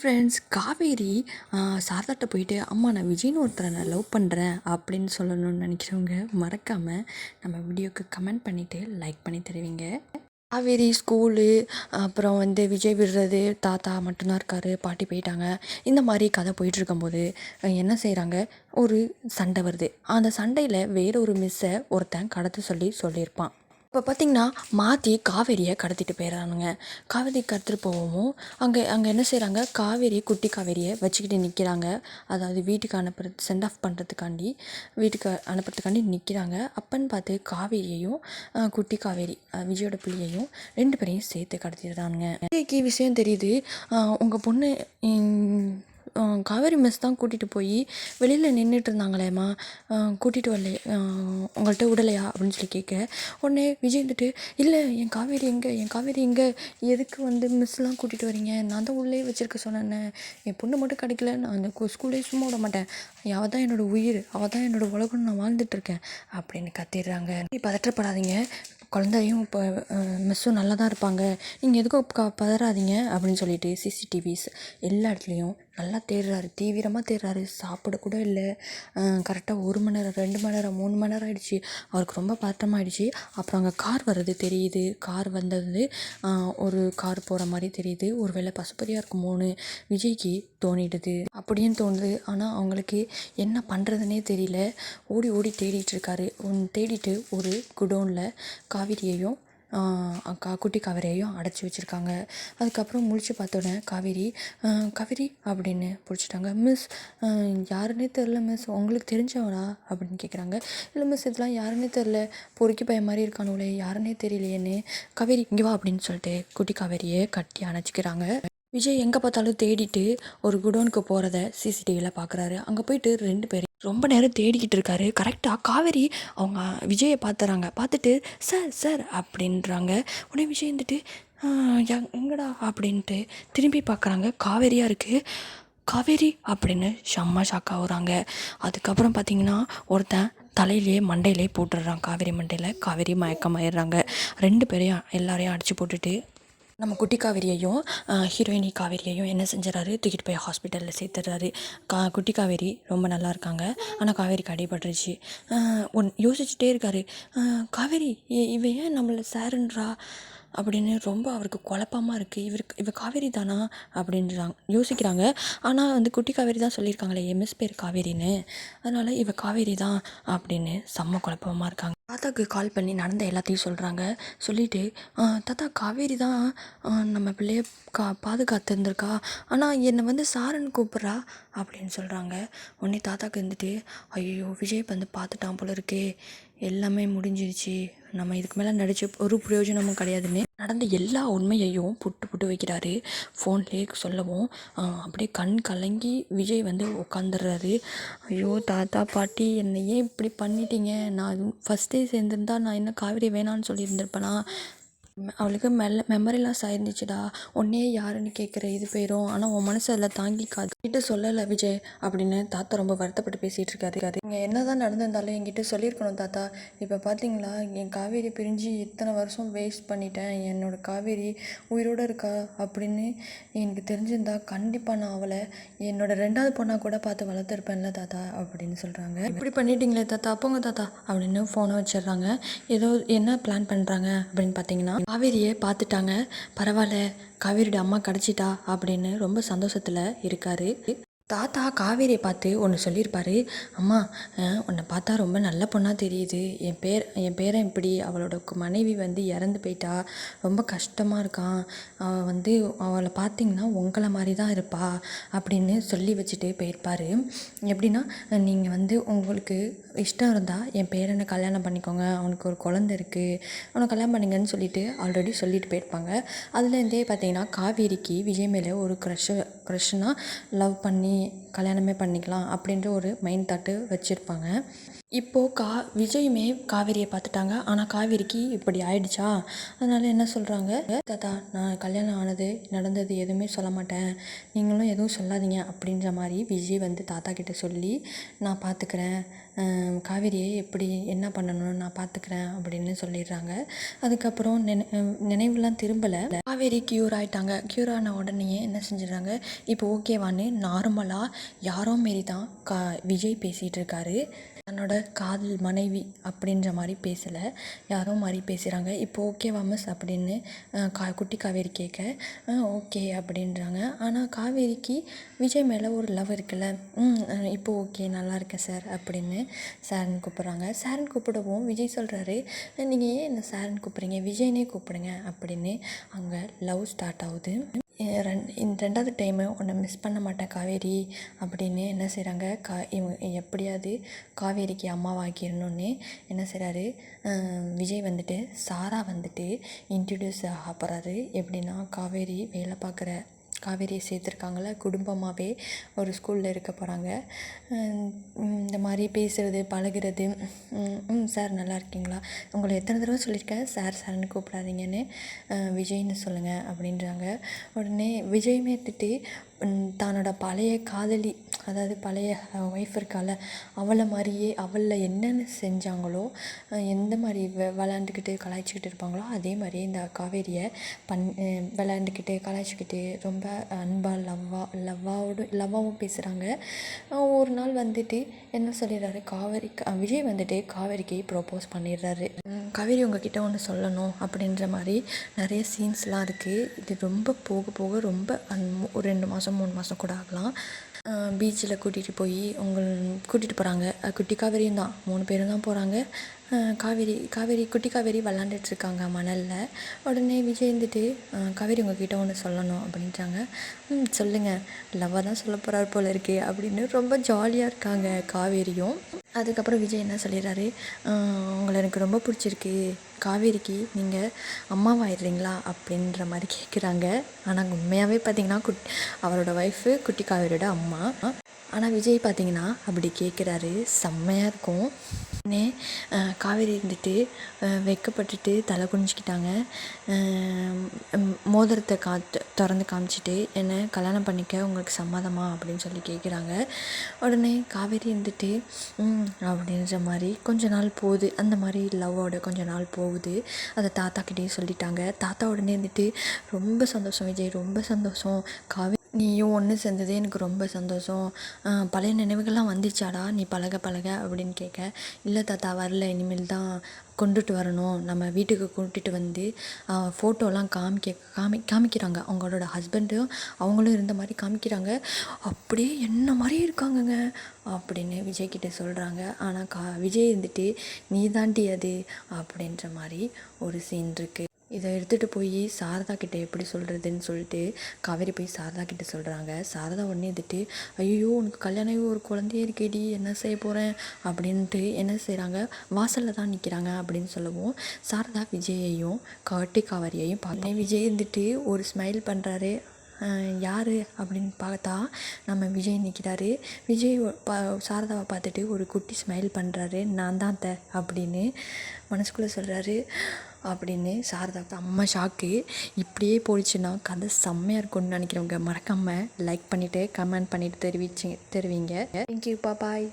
Friends Kaveri சாரதாட்ட போயிட்டு அம்மா நான் விஜய்னு ஒருத்தரை நான் லவ் பண்ணுறேன் அப்படின்னு சொல்லணும்னு நினைக்கிறவங்க மறக்காமல் நம்ம வீடியோக்கு கமெண்ட் பண்ணிவிட்டு லைக் பண்ணி தருவீங்க. காவேரி ஸ்கூலு அப்புறம் வந்து விஜய் விடுறது தாத்தா மட்டும்தான் இருக்கார் பாட்டி போயிட்டாங்க. இந்த மாதிரி கதை போயிட்டுருக்கும்போது என்ன செய்கிறாங்க ஒரு சண்டை வருது. அந்த சண்டையில் வேற ஒரு மிஸ்ஸை ஒருத்தன் கடத்த சொல்லி சொல்லியிருப்பான். இப்போ பார்த்தீங்கன்னா மாற்றி காவேரியை கடத்திட்டு போயிடறானுங்க காவேரி கடத்திட்டு போகவும் அங்கே அங்கே என்ன செய்கிறாங்க காவேரி குட்டி காவேரியை வச்சுக்கிட்டு நிற்கிறாங்க அதாவது வீட்டுக்கு அனுப்புறது சென்ட் ஆஃப் பண்ணுறதுக்காண்டி வீட்டுக்கு அனுப்புறதுக்காண்டி நிற்கிறாங்க அப்பன்னு பார்த்து காவேரியையும் குட்டி காவேரி விஜயோட பிள்ளையையும் ரெண்டு பேரையும் சேர்த்து கடத்திடுறானுங்க விஜய்க்கு விஷயம் தெரியுது உங்கள் பொண்ணு காவேரி மிஸ் தான் கூட்டிகிட்டு போய் வெளியில் நின்றுட்டு இருந்தாங்களேம்மா கூட்டிகிட்டு வரல உங்கள்கிட்ட விடலையா? அப்படின்னு சொல்லி கேட்க உடனே விஜய் வந்துட்டு இல்லை என் காவேரி எங்கே? என் காவேரி எங்கே? எதுக்கு வந்து மிஸ்லாம் கூட்டிகிட்டு வரீங்க? நான் தான் உள்ளே வச்சுருக்க சொன்னேன் என் பொண்ணு மட்டும் கிடைக்கல. நான் அந்த ஸ்கூலே சும்மா விட மாட்டேன். அவள் தான் என்னோடய உயிர். அவள் தான் என்னோடய உலகம்னு நான் வாழ்ந்துட்டுருக்கேன் அப்படின்னு கத்திடுறாங்க. பதற்றப்படாதீங்க. குழந்தையும் இப்போ மிஸ்ஸும் நல்லா தான் இருப்பாங்க. நீங்கள் எதுக்கும் பதறாதீங்க. அப்படின்னு சொல்லிட்டு சிசிடிவிஸ் எல்லா இடத்துலையும் நல்லா தேடுறாரு தீவிரமாக தேடுறாரு. சாப்பிட கூட இல்லை. கரெக்டாக ஒரு மணி நேரம் ரெண்டு மணி நேரம் மூணு மணி நேரம் ஆகிடுச்சி அவருக்கு ரொம்ப பதட்டமாயிடுச்சு அப்புறம் அங்கே கார் வர்றது தெரியுது. கார் வந்தது ஒரு கார் போகிற மாதிரி தெரியுது. ஒரு வேளை பசுபதியாக இருக்குமோன்னு விஜய்க்கு தோணிடுது. அப்படின்னு தோணுது. ஆனால் அவங்களுக்கு என்ன பண்ணுறதுனே தெரியல. ஓடி ஓடி தேடிட்டு இருக்காரு. தேடிட்டு ஒரு குடோனில் காவிரியையும் அக்கா குட்டி காவேரியையும் அடைச்சி வச்சுருக்காங்க. அதுக்கப்புறம் முழிச்சு பார்த்தோன்னே காவேரி காவேரி அப்படின்னு பிடிச்சிட்டாங்க. மிஸ் யாருன்னே தெரில மிஸ். உங்களுக்கு தெரிஞ்சவனா அப்படின்னு கேட்குறாங்க இல்லை மிஸ் இதெல்லாம் யாருன்னே தெரில பொறுக்கி பையன் மாதிரி இருக்கானுங்களே யாருன்னே தெரியலையேன்னு. காவேரி இங்கே வா அப்படின்னு சொல்லிட்டு குட்டி காவேரியை கட்டி அணைச்சிக்கிறாங்க. விஜய் எங்கே பார்த்தாலும் தேடிட்டு ஒரு குடோனுக்கு போகிறத சிசிடிவியில் பார்க்குறாரு அங்கே போயிட்டு ரெண்டு பேரும் ரொம்ப நேரம் தேடிக்கிட்டு இருக்காரு. கரெக்டாக காவேரி அவங்க விஜயை பார்த்துறாங்க. பார்த்துட்டு சார் சார் அப்படின்றாங்க. உடனே விஜய் வந்துட்டு எங்- எங்கடா? அப்படின்ட்டு திரும்பி பார்க்குறாங்க. காவேரியாக இருக்குது காவேரி அப்படின்னு செம்ம ஷாக் அதுக்கப்புறம் பார்த்தீங்கன்னா ஒருத்தன் தலையிலேயே மண்டையிலே போட்டுடுறான். காவேரி மண்டையில் காவேரி மயக்கமாயிடுறாங்க. ரெண்டு பேரையும் எல்லாரையும் அடித்து போட்டுட்டு நம்ம குட்டி காவேரியையும் ஹீரோயினி காவேரியையும் என்ன செஞ்சிடறாரு? தூக்கிட்டு போய் ஹாஸ்பிட்டலில் சேர்த்துறாரு கா குட்டி காவேரி ரொம்ப நல்லா இருக்காங்க. ஆனால் காவேரிக்கு அடிபட்டுருச்சு. ஒன் யோசிச்சுட்டே இருக்காரு. காவேரி இவ ஏன் நம்மளை சாருன்றா அப்படின்னு ரொம்ப அவருக்கு குழப்பமா இருக்குது இவருக்கு இவள் காவேரி தானா? அப்படின்றாங்க யோசிக்கிறாங்க. ஆனால் வந்து குட்டி காவேரி தான் சொல்லியிருக்காங்களே எம்எஸ் பேர் காவேரின்னு. அதனால் இவ காவேரி தான் அப்படின்னு செம்ம குழப்பமா இருக்காங்க. தாத்தாக்கு கால் பண்ணி நடந்த எல்லாத்தையும் சொல்கிறாங்க சொல்லிவிட்டு தாத்தா காவேரி தான் நம்ம பிள்ளைய கா பாதுகாத்து இருந்திருக்கா ஆனால் என்னை வந்து சாரன் கூப்பிட்றா? அப்படின்னு சொல்கிறாங்க உடனே தாத்தாக்கு இருந்துட்டு ஐயோ விஜய் வந்து பார்த்துட்டான் போல இருக்கே. எல்லாமே முடிஞ்சிருச்சு. நம்ம இதுக்கு மேலே நடிச்ச ஒரு பிரயோஜனமும் கிடையாதுன்னு நடந்த எல்லா உண்மையையும் புட்டு புட்டு வைக்கிறாரு. ஃபோன்லேயே சொல்லவும் அப்படியே கண் கலங்கி விஜய் வந்து உட்காந்துடுறாரு ஐயோ தாத்தா பாட்டி என்னை ஏன் இப்படி பண்ணிட்டீங்க? நான் ஃபஸ்ட்டே சேர்ந்துருந்தா நான் என்ன காவேரி வேணான்னு சொல்லியிருந்திருப்பேனா? அவளுக்கு மெல்ல மெமரி லாஸ் ஆயிருந்துச்சுடா. உன்னே யாருன்னு கேட்குற இது போயிடும் ஆனால் உன் மனசு அதில் தாங்கிக்காது. என்கிட்ட சொல்லலை விஜய் அப்படின்னு தாத்தா ரொம்ப வருத்தப்பட்டு பேசிகிட்டு இருக்காரு. இங்கே என்ன தான் நடந்திருந்தாலும் என்கிட்ட சொல்லியிருக்கணும் தாத்தா. இப்போ பார்த்தீங்களா என் காவேரி பிரிஞ்சு இத்தனை வருஷம் வேஸ்ட் பண்ணிட்டேன். என்னோட காவேரி உயிரோடு இருக்கா? அப்படின்னு எனக்கு தெரிஞ்சிருந்தா கண்டிப்பாக நான் அவளை என்னோட ரெண்டாவது பொண்ணாக கூட பார்த்து வளர்த்துருப்பேன்ல தாத்தா அப்படின்னு சொல்கிறாங்க இப்படி பண்ணிட்டீங்களே தாத்தா. அப்போங்க தாத்தா அப்படின்னு ஃபோனை வச்சிடுறாங்க. ஏதோ என்ன பிளான் பண்ணுறாங்க அப்படின்னு பார்த்தீங்கன்னா காவேரியை பார்த்துட்டாங்க. பரவாயில்ல காவேரியோட அம்மா கிடச்சிட்டா அப்படின்னு ரொம்ப சந்தோஷத்தில் இருக்கார். தாத்தா காவேரியை பார்த்து ஒன்று சொல்லியிருப்பாரு அம்மா உன்னை பார்த்தா ரொம்ப நல்ல பொண்ணாக தெரியுது. என் பேர் என் பேரன் இப்படி அவளோட மனைவி வந்து இறந்து போயிட்டா. ரொம்ப கஷ்டமாக இருக்கான். அவள் வந்து அவளை பார்த்தீங்கன்னா உங்களை மாதிரி தான் இருப்பா. அப்படின்னு சொல்லி வச்சுட்டு போயிருப்பார். எப்படின்னா நீங்கள் வந்து உங்களுக்கு இஷ்டம் இருந்தால் என் பேரனை கல்யாணம் பண்ணிக்கோங்க. அவனுக்கு ஒரு குழந்த இருக்குது அவனை கல்யாணம் பண்ணிங்கன்னு சொல்லிட்டு ஆல்ரெடி சொல்லிட்டு போயிருப்பாங்க. அதுலேருந்தே பார்த்தீங்கன்னா காவேரிக்கு விஜய் மேலே ஒரு க்ரஷ் க்ரஷ்னா லவ் பண்ணி கல்யாணமே பண்ணிக்கலாம் அப்படின்ற ஒரு மைண்ட் தாட்டு வச்சுருப்பாங்க. இப்போது கா விஜயுமே காவேரியை பார்த்துட்டாங்க. ஆனால் காவேரிக்கு இப்படி ஆயிடுச்சா? அதனால் என்ன சொல்கிறாங்க தாத்தா நான் கல்யாணம் ஆனது நடந்தது எதுவுமே சொல்ல மாட்டேன். நீங்களும் எதுவும் சொல்லாதீங்க அப்படின்ற மாதிரி விஜய் வந்து தாத்தா கிட்ட சொல்லி நான் பார்த்துக்கிறேன் காவேரியை எப்படி என்ன பண்ணணும்னு நான் பார்த்துக்கிறேன் அப்படின்னு சொல்லிடுறாங்க. அதுக்கப்புறம் நினை நினைவுலாம் திரும்பலை. காவேரி க்யூர் ஆகிட்டாங்க க்யூர் ஆன உடனேயே என்ன செஞ்சிடுறாங்க? இப்போ ஓகேவான்னு நார்மலாக யாரோ மாரி தான் கா விஜய் பேசிகிட்டு இருக்காரு. தன்னோட காதல் மனைவி அப்படின்ற மாதிரி பேசலை. யாரோ மாதிரி பேசுகிறாங்க இப்போ ஓகேவா மிஸ் அப்படின்னு கா குட்டி காவேரி கேட்க ஓகே அப்படின்றாங்க. ஆனால் காவேரிக்கு விஜய் மேலே ஒரு லவ் இருக்குல்ல. இப்போ ஓகே நல்லா இருக்கேன் சார் அப்படின்னு சார்னு கூப்பிட்றாங்க. சார்னு கூப்பிடவும் விஜய் சொல்கிறாரு நீங்கள் ஏன் என்ன சார்னு கூப்பிட்றீங்க? விஜய்னே கூப்பிடுங்க அப்படின்னு அங்கே லவ் ஸ்டார்ட் ஆகுது. ரெண் இந்த ரெண்டாவது டைமு உன்னை மிஸ் பண்ண மாட்டேன் காவேரி அப்படின்னு என்ன செய்கிறாங்க கா இவங்க எப்படியாவது காவேரிக்கு அம்மாவாக்கிடணுன்னு என்ன செய்கிறாரு விஜய் வந்துட்டு சாரா வந்துட்டு இன்ட்ரடியூஸ் ஆக போகிறாரு எப்படின்னா காவேரி வேலை பார்க்குற காவேரியை சேர்த்துருக்காங்கள குடும்பமாகவே ஒரு ஸ்கூலில் இருக்க போகிறாங்க இந்த மாதிரி பேசுகிறது பழகுறது ம், சார் நல்லா இருக்கீங்களா? உங்களை எத்தனை தடவை சொல்லியிருக்கேன் சார் சார்னு கூப்பிடாதீங்கன்னு விஜய்னு சொல்லுங்கள் அப்படின்றாங்க. உடனே விஜய் திட்டி தன்னோட பழைய காதலி அதாவது பழைய ஒய்ஃப் இருக்கால அவளை மாதிரியே அவளில் என்னென்ன செஞ்சாங்களோ எந்த மாதிரி வெ விளாண்டுக்கிட்டு கலாய்ச்சிக்கிட்டு இருப்பாங்களோ அதே மாதிரியே இந்த காவேரியை பண் விளாண்டுக்கிட்டு கலாய்ச்சிக்கிட்டு ரொம்ப அன்பாக லவ்வாக லவ்வாவோடு லவ்வாகவும் பேசுகிறாங்க ஒரு நாள் வந்துட்டு என்ன சொல்லிடுறாரு? காவேரி க- விஜய் வந்துட்டு காவேரிக்கு ப்ரோப்போஸ் பண்ணிடுறாரு. காவேரி உங்ககிட்ட ஒன்று சொல்லணும் அப்படின்ற மாதிரி நிறைய சீன்ஸ்லாம் இருக்குது இது ரொம்ப போக போக ரொம்ப அன்- ஒரு ரெண்டு மாதம் மூணு மாதம் கூட ஆகலாம். பீச்சில் கூட்டிகிட்டு போய் உங்கள் கூட்டிகிட்டு போகிறாங்க குட்டி காவேரியும் தான். மூணு பேரும் தான் போகிறாங்க காவேரி காவேரி குட்டி காவேரி விளாண்டுட்டு இருக்காங்க மணலில். உடனே விஜய் இருந்துட்டு காவேரி உங்ககிட்ட ஒன்று சொல்லணும் அப்படின்றாங்க ம் சொல்லுங்கள் லவ்வாக தான் சொல்ல போகிறாரு போல இருக்கே அப்படின்னு ரொம்ப ஜாலியாக இருக்காங்க காவேரியும். அதுக்கப்புறம் விஜய் என்ன சொல்லிடுறாரு உங்களை எனக்கு ரொம்ப பிடிச்சிருக்கு. காவேரிக்கு நீங்கள் அம்மாவாயிடுறீங்களா? அப்படின்ற மாதிரி கேட்குறாங்க ஆனால் உண்மையாகவே பார்த்தீங்கன்னா குட் அவரோட ஒய்ஃபு குட்டி காவேரியோட அம்மா. ஆனால் விஜய் பார்த்தீங்கன்னா அப்படி கேட்குறாரு செம்மையாக இருக்கும். உடனே காவேரி இருந்துட்டு வெட்கப்பட்டுட்டு தலை குனிஞ்சிக்கிட்டாங்க. மோதிரத்தை காத்து திறந்து காமிச்சிட்டு என்னை கல்யாணம் பண்ணிக்க உங்களுக்கு சம்மதமா? அப்படின்னு சொல்லி கேட்குறாங்க உடனே காவேரி இருந்துட்டு அப்படின்ற மாதிரி கொஞ்ச நாள் போகுது. அந்த மாதிரி லவ்வோட கொஞ்ச நாள் போகுது. அதை தாத்தாக்கிட்டேயே சொல்லிட்டாங்க. தாத்தா உடனே இருந்துட்டு ரொம்ப சந்தோஷம் விஜய் ரொம்ப சந்தோஷம். காவேரி நீயும் ஒன்று சேர்ந்ததே எனக்கு ரொம்ப சந்தோஷம். பழைய நினைவுகள்லாம் வந்துச்சாடா நீ பழக பழக அப்படின்னு கேட்க இல்லை தாத்தா வரல. இனிமேல் தான் கொண்டுட்டு வரணும். நம்ம வீட்டுக்கு கூட்டிகிட்டு வந்து ஃபோட்டோலாம் காமிக்க காமி காமிக்கிறாங்க. அவங்களோட ஹஸ்பண்டும் அவங்களும் இருந்த மாதிரி காமிக்கிறாங்க. அப்படியே என்ன மாதிரியே இருக்காங்கங்க? அப்படின்னு விஜய்கிட்ட சொல்கிறாங்க ஆனால் கா விஜய் இருந்துட்டு நீ தாண்டி அது. அப்படின்ற மாதிரி ஒரு சீன் இருக்குது இதை எடுத்துகிட்டு போய் சாரதா கிட்ட எப்படி சொல்கிறதுன்னு சொல்லிட்டு காவேரி போய் சாரதா கிட்ட சொல்கிறாங்க சாரதா உடனே இருந்துட்டு ஐயோ உனக்கு கல்யாணம் ஆகி ஒரு குழந்தையே இருக்கேடி என்ன செய்ய போகிறேன் அப்படின்ட்டு என்ன செய்கிறாங்க வாசலில் தான் நிற்கிறாங்க அப்படின்னு சொல்லவும் சாரதா விஜயையும் காட்டி காவேரியையும் பார்த்தேன் விஜய் இருந்துட்டு ஒரு ஸ்மைல் பண்ணுறாரு யார்? அப்படின்னு பார்த்தா நம்ம விஜய் நிற்கிறாரு விஜய் பா சாரதாவை பார்த்துட்டு ஒரு குட்டி ஸ்மைல் பண்ணுறாரு நான் தான் த அப்படின்னு மனசுக்குள்ளே சொல்கிறாரு அப்படின்னு சாரதாவுக்கு அம்மா ஷாக்கு இப்படியே போயிடுச்சுன்னா கதை செம்மையாக இருக்கும்னு நினைக்கிறவங்க மறக்காமல் லைக் பண்ணிவிட்டு கமெண்ட் பண்ணிவிட்டு தெரிவிச்சு தெரிவிங்க. Thank you bye